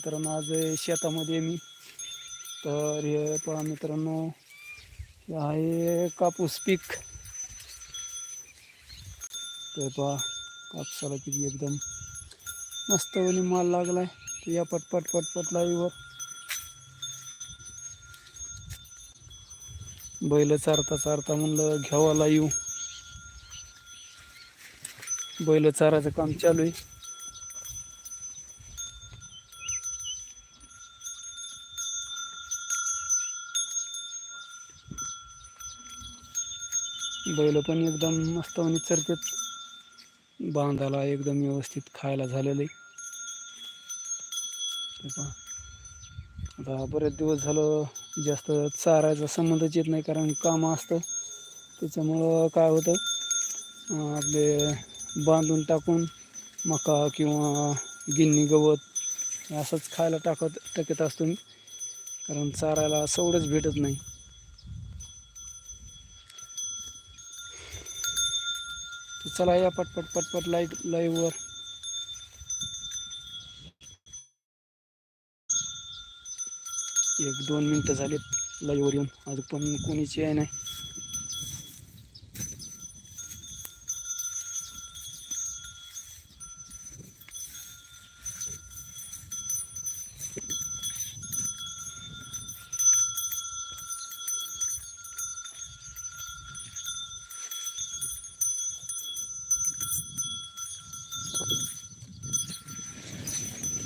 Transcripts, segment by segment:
मित्रांनो आज शेतामध्ये मी. तर हे पहा मित्रांनो हे आहे कापूस पीक. तर पहा कापसाला किती एकदम मस्त वली माल लागलाय. तर या पटपट पटपट लाईवर बैल चारता चारता म्हणलं घ्यावा लाईव बैल चाराचं काम चालू आहे. बैल पण एकदम मस्त आणि चरतेत बांधायला एकदम व्यवस्थित खायला झालेलं आहे. आता बरेच दिवस झालं जास्त चारायचा संबंधच येत नाही कारण काम असतं. त्याच्यामुळं काय होतं आपले बांधून टाकून मका किंवा गिन्नी गवत असंच खायला टाकत टाकत असतो मी. कारण चारायला सवडच भेटत नाही. चला या पटपट पटपट लाइट लाईव्हवर एक दोन मिनटं झालेत लाईव्हवर येऊन. अजून पण कोणीच आहे नाही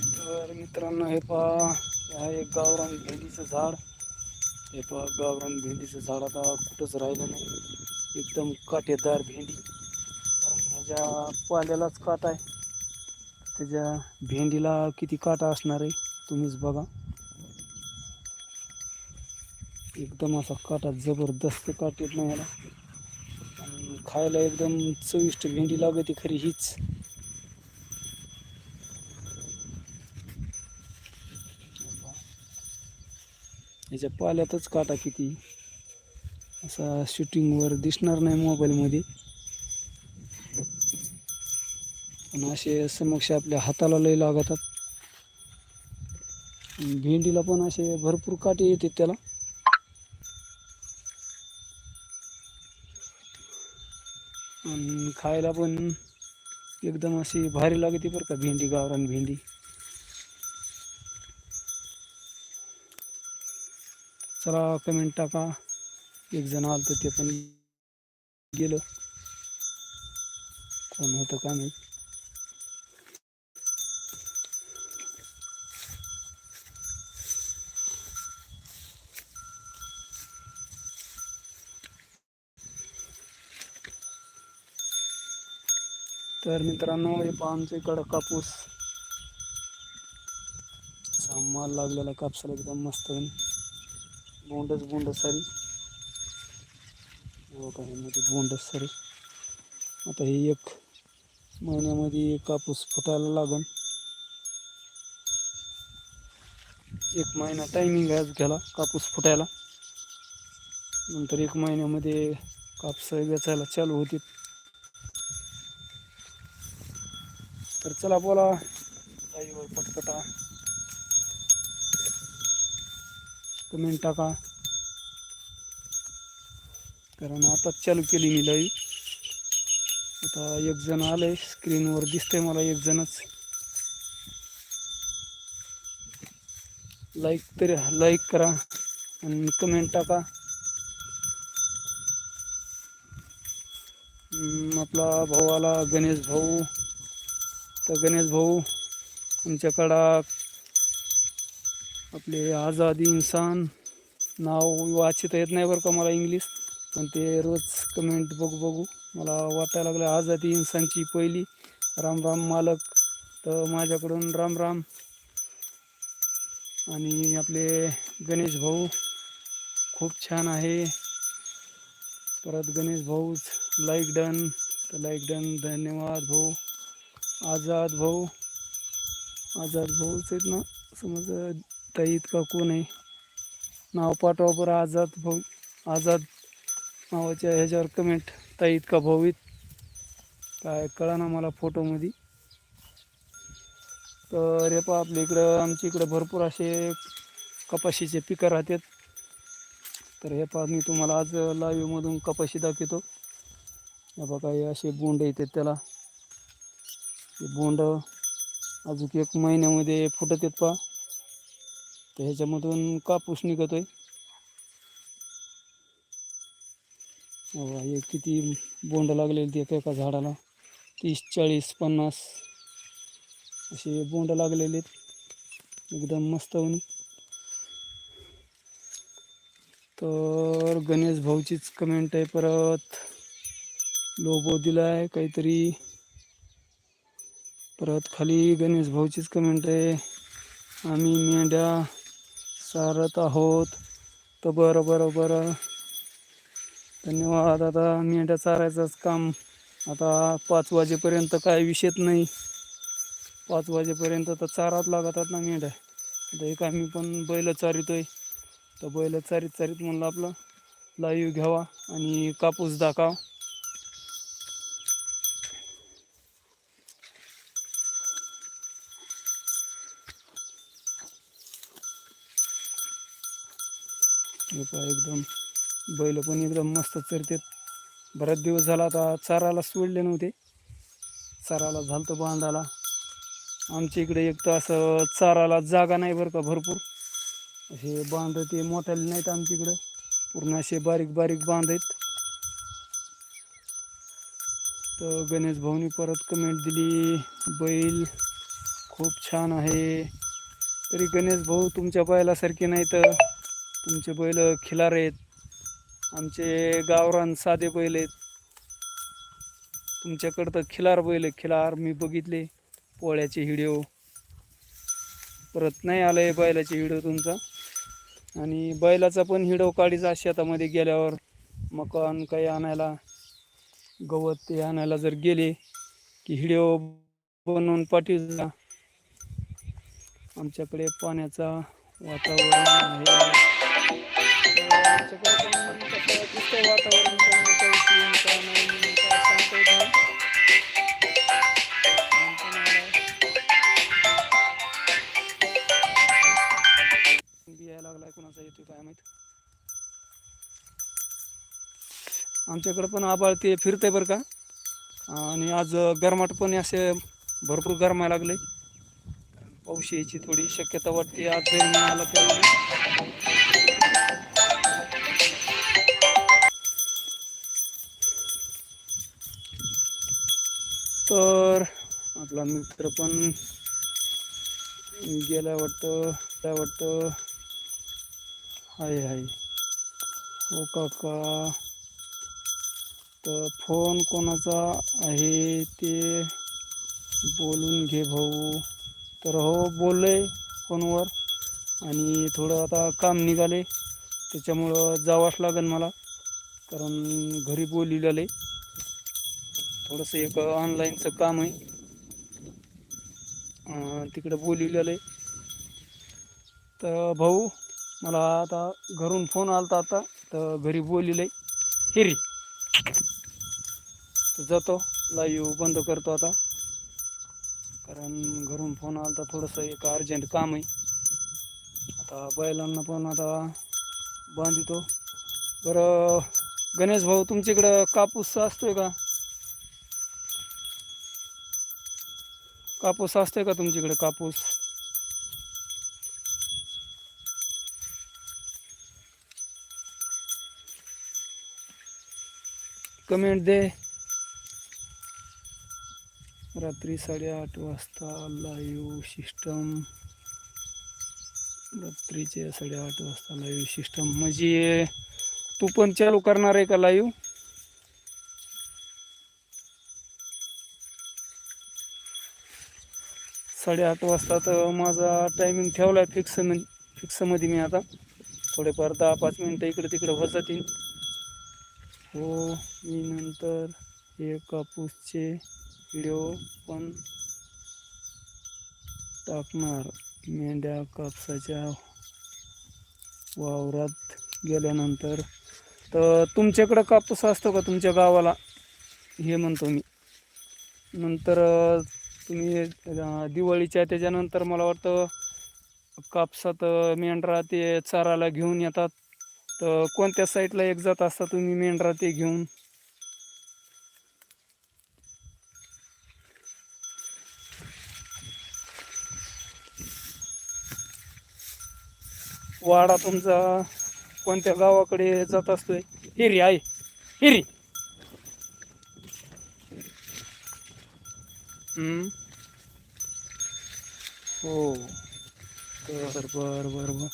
तर मित्रांनो हे पहा हे एक गावरान भेंडीचं झाड. हे पहा गावरान भेंडीचं झाड आता कुठंच राहिलं नाही. एकदम काटेदार भेंडी. कारण ह्याच्या पाल्यालाच काट आहे. त्याच्या भेंडीला किती काटा असणार आहे तुम्हीच बघा. एकदम असा काटा जबरदस्त काट येत नाही याला. आणि खायला एकदम चविष्ट भेंडी लागते खरी हीच. याच्या पाल्यातच काटा किती? असा शूटिंगवर दिसणार नाही मोबाईलमध्ये पण असे समक्ष आपल्या हाताला लय लागतात. भेंडीला पण असे भरपूर काटे येतात त्याला. आणि खायला पण एकदम अशी भारी लागते बरं का भेंडी गावरान भेंडी. चला कमेंट टाका. एक जण आलं तर ते पण गेलं. कोण होतं का नाही तर मित्रांनो हे पहा आमच्या इकडं कापूस. माल लागलेला कापसाला एकदम मस्त होईल बोंडच बोंड सारी. हो का बोंडच सारी. आता हे एक महिन्यामध्ये कापूस फुटायला लागन. एक महिना टायमिंग आज घ्याला कापूस फुटायला. नंतर एक महिन्यामध्ये कापस वेचायला चालू होतील. तर चला बोला. पटपटा कमेंट टाका. कारण आताच चालू केली मी लाईव्ह आता एक जण आलंय स्क्रीनवर दिसतंय मला एक जणच. लाईक तरी लाईक करा आणि कमेंट टाका. आपला भाऊ आला गणेश भाऊ. तर गणेश भाऊ तुमच्याकडं आपले आझादी इन्सान नाव वाचिता येत नाही बरं का मला इंग्लिश पण ते रोज कमेंट बघू बघू. मला वाटायला लागलं आझादी इन्सानची पहिली राम राम मालक. तर माझ्याकडून राम राम. आणि आपले गणेश भाऊ खूप छान आहे. परत गणेश भाऊच लाईक डन तर लाईक डन धन्यवाद भाऊ. आझाद भाऊ. आझाद भाऊच आहेत ना समज ताई इतका कोण आहे? नाव पाठवा बरं आझाद भाऊ आझाद नावाच्या ह्याच्यावर कमेंट ताई इतका भाऊ काय कळा ना मला फोटोमध्ये तर हे पहा आपल्या इकडं आमच्या इकडं भरपूर असे कपाशीचे पिकं राहतात. तर हे पहा मी तुम्हाला आज लाईव्हमधून कपाशी दाखवतो. हे बघा हे असे बोंड येतात त्याला. ते बोंड अजून एक महिन्यामध्ये फुटत आहेत पहा. तर ह्याच्यामधून कापूस निघतोय. हे किती बोंड लागलेली ती एका एका झाडाला. तीस चाळीस पन्नास असे बोंड लागलेले आहेत. एकदम मस्त होऊन. तर गणेश भाऊचीच कमेंट आहे परत. लोबो दिला आहे काहीतरी. परत खाली गणेश भाऊचीच कमेंट आहे. आम्ही मेंढ्या चारत आहोत. तर बरं बरं बरं. धन्यवाद. आता मेंढ्या चारायचंच काम आता पाच वाजेपर्यंत काय विषयच नाही. पाच वाजेपर्यंत तर चाराच लागतात ना मेंढ्या. आता एक आम्ही पण बैल चारितोय. तर बैल चारीत चारीत म्हणलं आपलं लाईव्ह घ्यावा आणि कापूस दाखवा. हे पहा एकदम बैल पण एकदम मस्त चरतात. बराच दिवस झाला आता चाराला सोडले नव्हते. चाराला झालतं बांधाला. आमच्या इकडे एक तर असं चाराला जागा नाही बरं का भरपूर. असे बांध ते मोठाले नाहीत आमच्या इकडं. पूर्ण असे बारीक बारीक बांध आहेत. तर गणेश भाऊनी परत कमेंट दिली बैल खूप छान आहे. तरी गणेश भाऊ तुमच्या बैलासारखे नाही तर तुमचे बैल खिलार आहेत. आमचे गावरान साधे बैल आहेत. तुमच्याकडं तर खिलार बैल आहे खिलार मी बघितले पोळ्याचे व्हिडिओ. परत नाही आलं आहे बैलाचे व्हिडिओ तुमचा. आणि बैलाचा पण हिडो काढीचा शेतामध्ये गेल्यावर मकान काही आणायला गवत ते आणायला जर गेले की हिडिओ बनवून पाठवला आमच्याकडे पाण्याचा वातावरण आहे. आमच्याकडे पण कसं वातावरण यायला लागलाय कोणाचा येतोय काय माहीत आमच्याकडे पण आबाळ ते फिरतंय बरं का. आणि आज गरमाट पण असे भरपूर गरमायला लागले. पाऊस यायची थोडी शक्यता वाटते आज जरी आला त्यामुळे तर आपला मित्र पण गेला वाटतं काय वाटतं? हाय हाय. हो काका. तर फोन कोणाचा आहे ते बोलून घे भाऊ. तर हो बोललोय फोनवर आणि थोडं आता काम निघाले त्याच्यामुळं जावंच लागेल मला. कारण घरी बोलिलेलं आहे. थोडंसं एक ऑनलाईनचं काम आहे. तिकडं बोलिलेलं आहे. तर भाऊ मला आता घरून फोन आलता आता. तर घरी बोलिलं आहे. हिरी. तर जातो. लाईव्ह बंद करतो आता. कारण घरून फोन आलता. थोडंसं एक अर्जंट काम आहे. आता बैलांना पण आता बांधितो. बरं गणेश भाऊ तुमच्याकडं कापूस असतोय का? कापूस असते का तुमच्याकडे कापूस? कमेंट दे. रात्री साडेआठ वाजता लाईव्ह सिस्टम रात्रीचे साडेआठ वाजता लाईव्ह सिस्टम म्हणजे तू पण चालू करणार आहे का लाईव्ह साडेआठ वाजता तर माझा टायमिंग ठेवला आहे फिक्स फिक्समध्ये मी आता. थोडेफार दहा पाच मिनटं इकडे तिकडे होत जातील. हो मी नंतर हे कापूसचे व्हिडिओ पण टाकणार. मेंढ्या कापसाच्या वावरात गेल्यानंतर. तर तुमच्याकडं कापूस असतो का तुमच्या गावाला? हे म्हणतो मी. नंतर तुम्ही दिवाळीच्या त्याच्यानंतर मला वाटतं कापसात मेंढरा ते चाराला घेऊन येतात. तर कोणत्या साईडला एक जात असता तुम्ही मेंढरा ते घेऊन? वाडा तुमचा कोणत्या गावाकडे जात असतोय? हिरी आहे हिरी. हो. बर बर बर बर.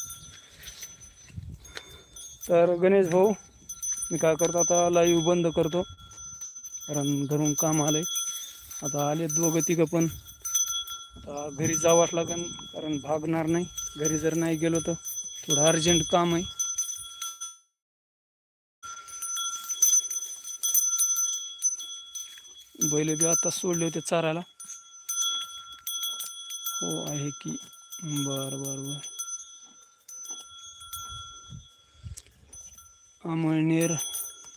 तर गणेश भाऊ मी काय करतो आता लाईव्ह बंद करतो. कारण घरून काम आलंय. आता आले दोघं तिघं पण. आता घरी जावंच लागेल कारण भागणार नाही. घरी जर नाही गेलो तर थोडं अर्जंट काम आहे. बैल बी आता सोडले होते चारायला. हो आहे की. बर बर बर. अमळनेर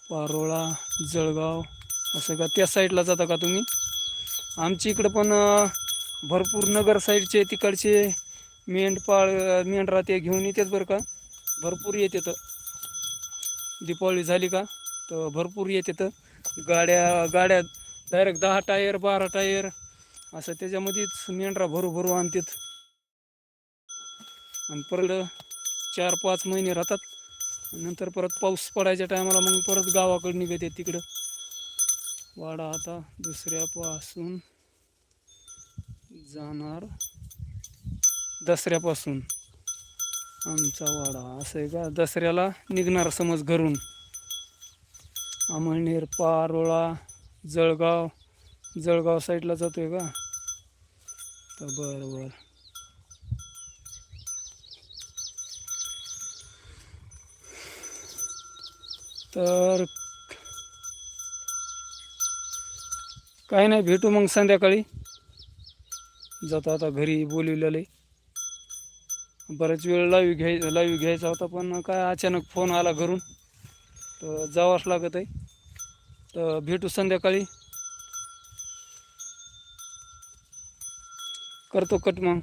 पारोळा जळगाव असं का? त्या साईडला जाता का तुम्ही? आमच्या इकडं पण भरपूर नगर साईडचे तिकडचे मेंढपाळ मेंढरा ते घेऊन येतात बरं का? भरपूर येते तर दीपावली झाली का? तर भरपूर येते तर गाड्या गाड्या डायरेक्ट दहा टायर बारा टायर असं त्याच्यामध्येच मेंढरा भरू भरू आणतात. आणि परत चार पाच महिने राहतात. नंतर परत पाऊस पडायच्या टायमाला मग परत गावाकडे निघत तिकडं. वाडा आता दुसऱ्यापासून जाणार. दसऱ्यापासून आमचा वाडा. असं आहे का? दसऱ्याला निघणार समज घरून. अमळनेर पारोळा जळगाव. जळगाव साईडला जातोय का? का बरं बरं. तर काही नाही भेटू मग संध्याकाळी. जातो आता घरी बोलवलेलं. आहे बराच वेळ लाईव्ह घ्याय लाईव्ह घ्यायचा होता पण काय अचानक फोन आला घरून. तर जावंच लागत आहे तर भेटू संध्याकाळी. करतो कट मग.